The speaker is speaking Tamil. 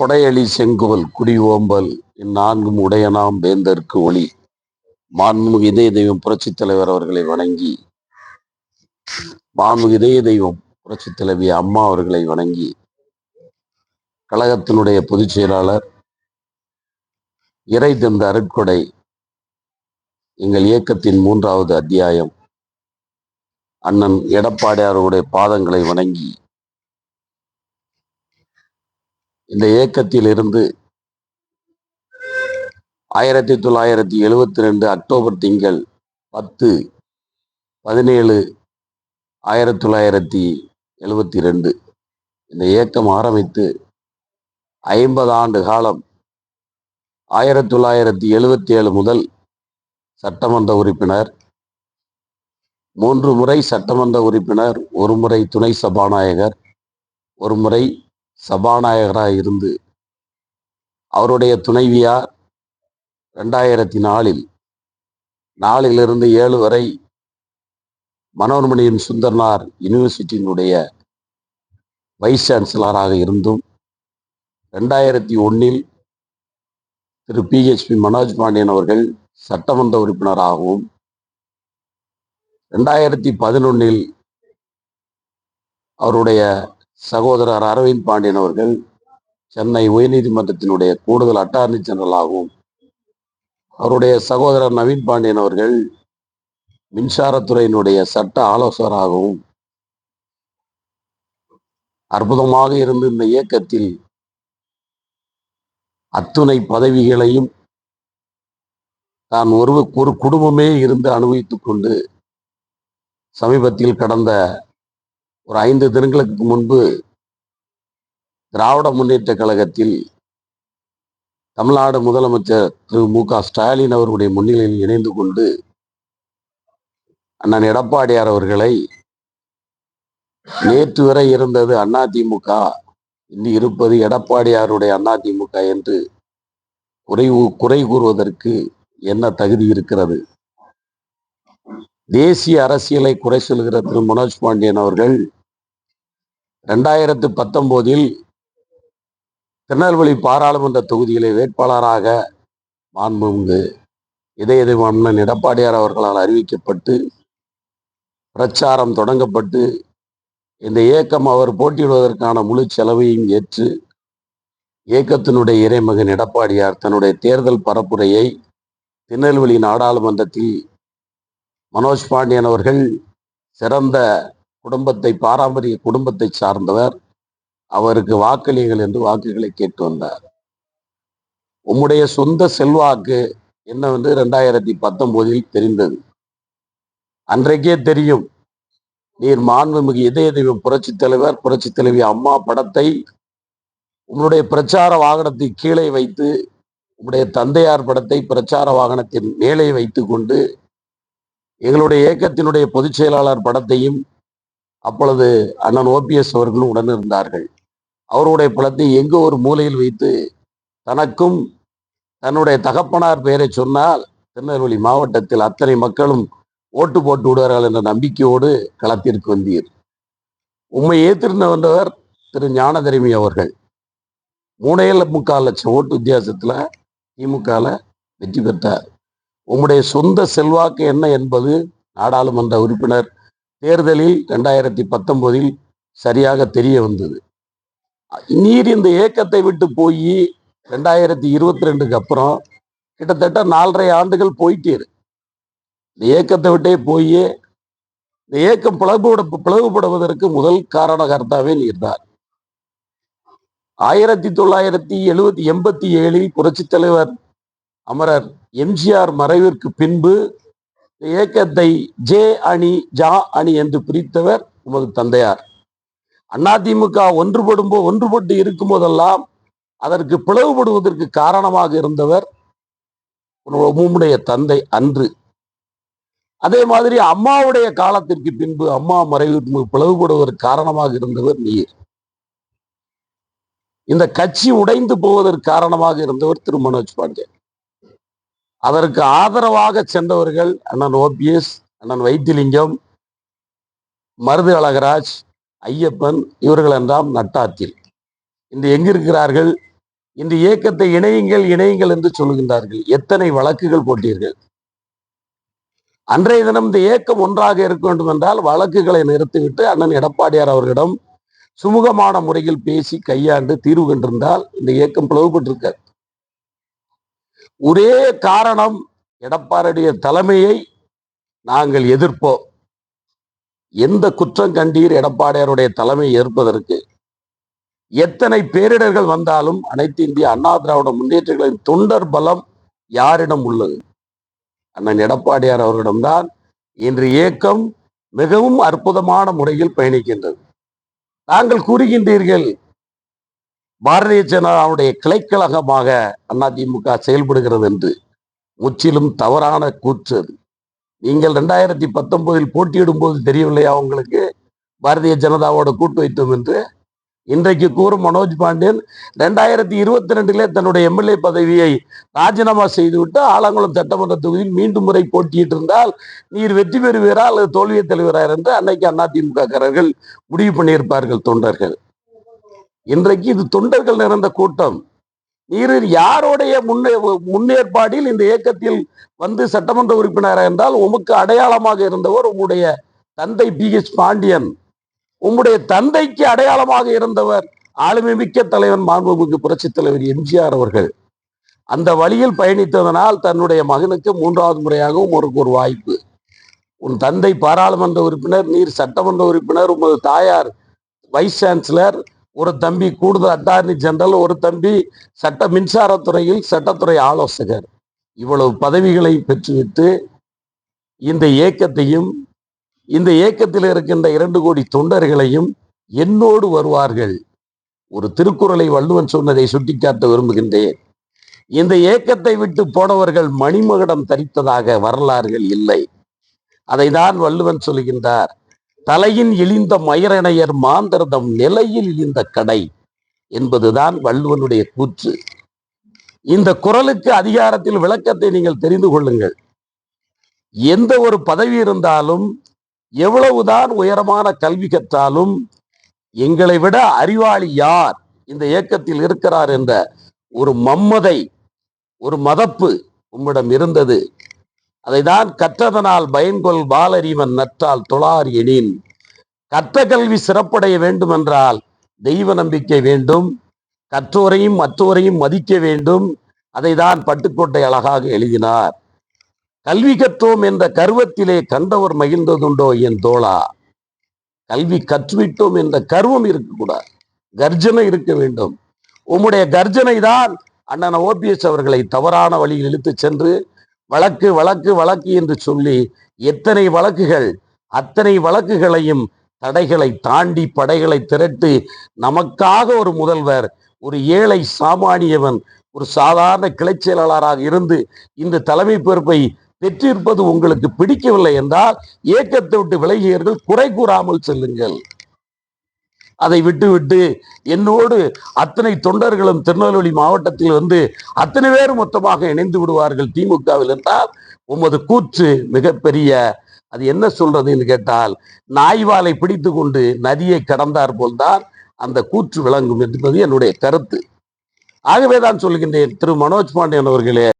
கொடையளி செங்குவல் குடி ஓம்பல் இந்நான்கும் உடையனாம் வேந்தற்கு ஒளி. மான்முக இதய தெய்வம் புரட்சித் தலைவர் அவர்களை வணங்கி மான்முக இதய தெய்வம் புரட்சித் தலைவி அம்மா அவர்களை வணங்கி கழகத்தினுடைய பொதுச் செயலாளர் இறை தந்த அருட்கொடை எங்கள் இயக்கத்தின் மூன்றாவது அத்தியாயம் அண்ணன் எடப்பாடியாருடைய பாதங்களை வணங்கி இந்த இயக்கத்தில் இருந்து ஆயிரத்தி தொள்ளாயிரத்தி எழுவத்தி ரெண்டு அக்டோபர் திங்கள் பத்து பதினேழு ஆயிரத்தி தொள்ளாயிரத்தி எழுவத்தி ரெண்டு இந்த இயக்கம் ஆரம்பித்து ஐம்பது ஆண்டு காலம் ஆயிரத்தி தொள்ளாயிரத்தி எழுவத்தி ஏழு முதல் சட்டமன்ற உறுப்பினர் மூன்று முறை சட்டமன்ற உறுப்பினர் ஒரு முறை துணை சபாநாயகர் ஒரு முறை சபாநாயகராக இருந்து அவருடைய துணைவியார் ரெண்டாயிரத்தி நாலில் நாலிலிருந்து ஏழு வரை மனோன்மணியின் சுந்தர்னார் யூனிவர்சிட்டியினுடைய வைஸ் சான்சலராக இருந்தும் ரெண்டாயிரத்தி ஒன்னில் திரு பிஹெச்பி மனோஜ் பாண்டியன் அவர்கள் சட்டமன்ற உறுப்பினராகவும் ரெண்டாயிரத்தி பதினொன்னில் அவருடைய சகோதரர் அரவிந்த் பாண்டியன் அவர்கள் சென்னை உயர்நீதிமன்றத்தினுடைய கூடுதல் அட்டார்னி ஜெனரலாகவும் அவருடைய சகோதரர் நவீன் பாண்டியன் அவர்கள் மின்சாரத்துறையினுடைய சட்ட ஆலோசகராகவும் அற்புதமாக இருந்து இந்த இயக்கத்தில் அத்துணை பதவிகளையும் தான் ஒரு ஒரு குடும்பமே இருந்து அனுபவித்துக் கொண்டு சமீபத்தில் கடந்த ஒரு ஐந்து தினங்களுக்கு முன்பு திராவிட முன்னேற்ற கழகத்தில் தமிழ்நாடு முதலமைச்சர் திரு மு க ஸ்டாலின் அவருடைய முன்னிலையில் இணைந்து கொண்டு அண்ணன் எடப்பாடியார் அவர்களை நேற்று வரை இருந்தது அதிமுக இன்று இருப்பது எடப்பாடியாருடைய அதிமுக என்று குறை குறை கூறுவதற்கு என்ன தகுதி இருக்கிறது? தேசிய அரசியலை குறை சொல்கிற திரு மனோஜ் பாண்டியன் அவர்கள் ரெண்டாயிரத்து பத்தொம்போதில் திருநெல்வேலி பாராளுமன்ற தொகுதியிலே வேட்பாளராக மாண்புமிகு இதய தெய்வம் எடப்பாடியார் அவர்களால் அறிவிக்கப்பட்டு பிரச்சாரம் தொடங்கப்பட்டு இந்த இயக்கம் அவர் போட்டியிடுவதற்கான முழு செலவையும் ஏற்று இயக்கத்தினுடைய இறைமகன் எடப்பாடியார் தன்னுடைய தேர்தல் பரப்புரையை திருநெல்வேலி நாடாளுமன்றத்தில் மனோஜ் பாண்டியன் அவர்கள் சிறந்த குடும்பத்தை பாரம்பரிய குடும்பத்தை சார்ந்தவர். அவருக்கு வாக்களியுங்கள் என்று வாக்குகளை கேட்டு வந்தார். உம்முடைய சொந்த செல்வாக்கு என்னவென்று ரெண்டாயிரத்தி பத்தொன்பதில் தெரிந்தது. அன்றைக்கே தெரியும். நீர் மாண்புமிகு இதய தெய்வம் புரட்சி தலைவர் புரட்சி தலைவி அம்மா படத்தை உங்களுடைய பிரச்சார வாகனத்தை கீழே வைத்து உங்களுடைய தந்தையார் படத்தை பிரச்சார வாகனத்தின் மேலே வைத்து கொண்டு எங்களுடைய இயக்கத்தினுடைய பொதுச் செயலாளர் படத்தையும் அப்பொழுது அண்ணன் ஓபிஎஸ் அவர்களும் உடன் இருந்தார்கள். அவருடைய படத்தை எங்கோ ஒரு மூலையில் வைத்து தனக்கும் தன்னுடைய தகப்பனார் பெயரை சொன்னால் திருநெல்வேலி மாவட்டத்தில் அத்தனை மக்களும் ஓட்டு போட்டு விடுவார்கள் என்ற நம்பிக்கையோடு களத்திற்கு வந்தீர். உண்மை ஏத்திருந்த வந்தவர் திரு ஞானதரிமி அவர்கள். மூணையில் முக்கால் லட்சம் ஓட்டு வித்தியாசத்தில் திமுகவில் வெற்றி பெற்றார். உம்முடைய சொந்த செல்வாக்கு என்ன என்பது நாடாளுமன்ற உறுப்பினர் தேர்தலில் ரெண்டாயிரத்தி பத்தொன்பதில் சரியாக தெரிய வந்தது. நீர் இந்த இயக்கத்தை விட்டு போய் ரெண்டாயிரத்தி இருபத்தி ரெண்டுக்கு அப்புறம் கிட்டத்தட்ட நாலரை ஆண்டுகள் போயிட்டீர். இந்த இயக்கத்தை விட்டே போய் இந்த இயக்கம் பிளவுபட பிளவுபடுவதற்கு முதல் காரணகர்த்தாவே நீர்தான். ஆயிரத்தி தொள்ளாயிரத்தி எழுவத்தி எண்பத்தி ஏழில் புரட்சித் தலைவர் அமரர் எம்ஜிஆர் மறைவிற்கு பின்பு இயக்கத்தை ஜே அணி ஜா அணி என்று பிரித்தவர் உமது தந்தையார். அதிமுக ஒன்றுபடும் போ- ஒன்றுபட்டு இருக்கும் போதெல்லாம் அதற்கு பிளவுபடுவதற்கு காரணமாக இருந்தவர் உம்முடைய தந்தை அன்று. அதே மாதிரி அம்மாவுடைய காலத்திற்கு பின்பு அம்மா மறைவிற்கு பிளவுபடுவதற்கு காரணமாக இருந்தவர் நீர். இந்த கட்சி உடைந்து போவதற்கு காரணமாக இருந்தவர் திரு மனோஜ் பாண்டியன். அதற்கு ஆதரவாக சென்றவர்கள் அண்ணன் ஓபிஎஸ் அண்ணன் வைத்திலிங்கம் மருது அழகராஜ் ஐயப்பன் இவர்களெல்லாம் நட்டாத்தில் இன்று எங்கிருக்கிறார்கள்? இந்த இயக்கத்தை இணையுங்கள் இணையுங்கள் என்று சொல்கின்றார்கள். எத்தனை வழக்குகள் போட்டீர்கள்? அன்றைய தினம் இந்த இயக்கம் ஒன்றாக இருக்க வேண்டும் என்றால் வழக்குகளை நிறுத்திவிட்டு அண்ணன் எடப்பாடியார் அவர்களிடம் சுமூகமான முறையில் பேசி கையாண்டு தீர்வு கண்டிருந்தால் இந்த இயக்கம் பிளவுபட்டிருக்காது. ஒரே காரணம் எடப்பாடியுடைய தலைமையை நாங்கள் எதிர்ப்போம். எந்த குற்றம் கண்டீர் எடப்பாடியாருடைய தலைமை ஏற்பதற்கு? எத்தனை பேரிடர்கள் வந்தாலும் அனைத்து இந்திய அண்ணா திராவிட முன்னேற்றங்களின் தொண்டர் பலம் யாரிடம் உள்ளது? அண்ணன் எடப்பாடியார் அவரிடம்தான் இன்று இயக்கம் மிகவும் அற்புதமான முறையில் பயணிக்கின்றது. நாங்கள் கூறுகின்றீர்கள் பாரதிய ஜனதாவுடைய கிளைக்கழகமாக அதிமுக செயல்படுகிறது என்று முற்றிலும் தவறான கூற்று அது. நீங்கள் ரெண்டாயிரத்தி பத்தொன்பதில் போட்டியிடும் போது தெரியவில்லையா உங்களுக்கு? பாரதிய ஜனதாவோட கூட்டு வைத்தோம் என்று. இன்றைக்கு கூறும் மனோஜ் பாண்டியன் ரெண்டாயிரத்தி இருபத்தி ரெண்டிலே தன்னுடைய எம்எல்ஏ பதவியை ராஜினாமா செய்துவிட்டு ஆலங்குளம் சட்டமன்ற தொகுதியில் மீண்டும் முறை போட்டியிட்டு இருந்தால் நீர் வெற்றி பெறுவீரா அல்லது தோல்வியை தலைவரா என்று அன்னைக்கு அதிமுக காரர்கள் முடிவு பண்ணியிருப்பார்கள் தொண்டர்கள். இன்றைக்கு இது தொண்டர்கள் நிறைந்த கூட்டம். நீர் யாருடைய முன்னே முன்னேற்பாடில் இந்த இயக்கத்தில் வந்து சட்டமன்ற உறுப்பினர் என்றால் உமக்கு அடையாளமாக இருந்தவர் உங்களுடைய தந்தை பி. எஸ் பாண்டியன். உங்களுடைய தந்தைக்கு அடையாளமாக இருந்தவர் ஆளுமை மிக்க தலைவன் மாண்புமிகு புரட்சி தலைவர் எம்ஜிஆர் அவர்கள். அந்த வழியில் பயணித்ததனால் தன்னுடைய மகனுக்கு மூன்றாவது முறையாகவும் ஒரு ஒரு வாய்ப்பு. உன் தந்தை பாராளுமன்ற உறுப்பினர் நீர் சட்டமன்ற உறுப்பினர் உமது தாயார் வைஸ் சான்சலர் ஒரு தம்பி கூடுதல் அட்டார்னி ஜெனரல் ஒரு தம்பி சட்ட மின்சாரத்துறையில் சட்டத்துறை ஆலோசகர். இவ்வளவு பதவிகளை பெற்றுவிட்டு இந்த இயக்கத்தையும் இந்த இயக்கத்தில் இருக்கின்ற இரண்டு கோடி தொண்டர்களையும் என்னோடு வருவார்கள். ஒரு திருக்குறளை வள்ளுவன் சொன்னதை சுட்டிக்காட்ட விரும்புகின்றேன். இந்த இயக்கத்தை விட்டு போனவர்கள் மணிமகுடம் தரித்ததாக வரலாறுகள் இல்லை. அதை தான் வள்ளுவன் சொல்கின்றார். தலையின் இழிந்த மயிரணையர் மாந்திரதம் நிலையில் இழிந்த கடை என்பதுதான் வள்ளுவனுடைய கூற்று. இந்த குரலுக்கு அதிகாரத்தில் விளக்கத்தை நீங்கள் தெரிந்து கொள்ளுங்கள். எந்த ஒரு பதவி இருந்தாலும் எவ்வளவுதான் உயரமான கல்வி கற்றாலும் எங்களை விட அறிவாளி யார் இந்த இயக்கத்தில் இருக்கிறார் என்ற ஒரு மம்மதை ஒரு மதப்பு உம்மிடம் இருந்தது. அதைதான் கற்றதனால் பயன்கொள் பாலறிவன் நற்றால் தொழார் எனின். கற்ற கல்வி சிறப்படைய வேண்டும் என்றால் தெய்வ நம்பிக்கை வேண்டும். கற்றோரையும் மற்றோரையும் மதிக்க வேண்டும். அதை தான் பட்டுக்கோட்டை அழகாக எழுதினார். கல்வி கற்றோம் என்ற கர்வத்திலே கண்டவர் மகிழ்ந்ததுண்டோ என் தோழா? கல்வி கற்றுவிட்டோம் என்ற கர்வம் இருக்கக்கூடாது. கர்ஜனை இருக்க வேண்டும். உம்முடைய கர்ஜனை தான் அண்ணன் ஓபிஎஸ் அவர்களை தவறான வழியில் இழுத்துச் சென்று வழக்கு வழக்கு வழக்கு என்று சொல்லி எத்தனை வழக்குகள் அத்தனை வழக்குகளையும் தடைகளை தாண்டி படைகளை திரட்டு நமக்காக ஒரு முதல்வர் ஒரு ஏழை சாமானியவன் ஒரு சாதாரண கிளை செயலாளராக இருந்து இந்த தலைமை பொறுப்பை பெற்றிருப்பது உங்களுக்கு பிடிக்கவில்லை என்றால் இயக்கத்தை விட்டு விலகியர்கள் குறை கூறாமல் செல்லுங்கள். அதை விட்டுவிட்டு என்னோடு அத்தனை தொண்டர்களும் திருநெல்வேலி மாவட்டத்தில் வந்து அத்தனை பேர் மொத்தமாக இணைந்து விடுவார்கள் திமுகவில் என்றால் உமது கூற்று மிகப்பெரிய அது என்ன சொல்றதுன்னு கேட்டால் நாய்வாலை பிடித்து கொண்டு நதியை கடந்தார் போல்தான் அந்த கூற்று விளங்கும் என்பது என்னுடைய கருத்து. ஆகவே தான் சொல்கின்றேன் திரு மனோஜ் பாண்டியன் அவர்களே.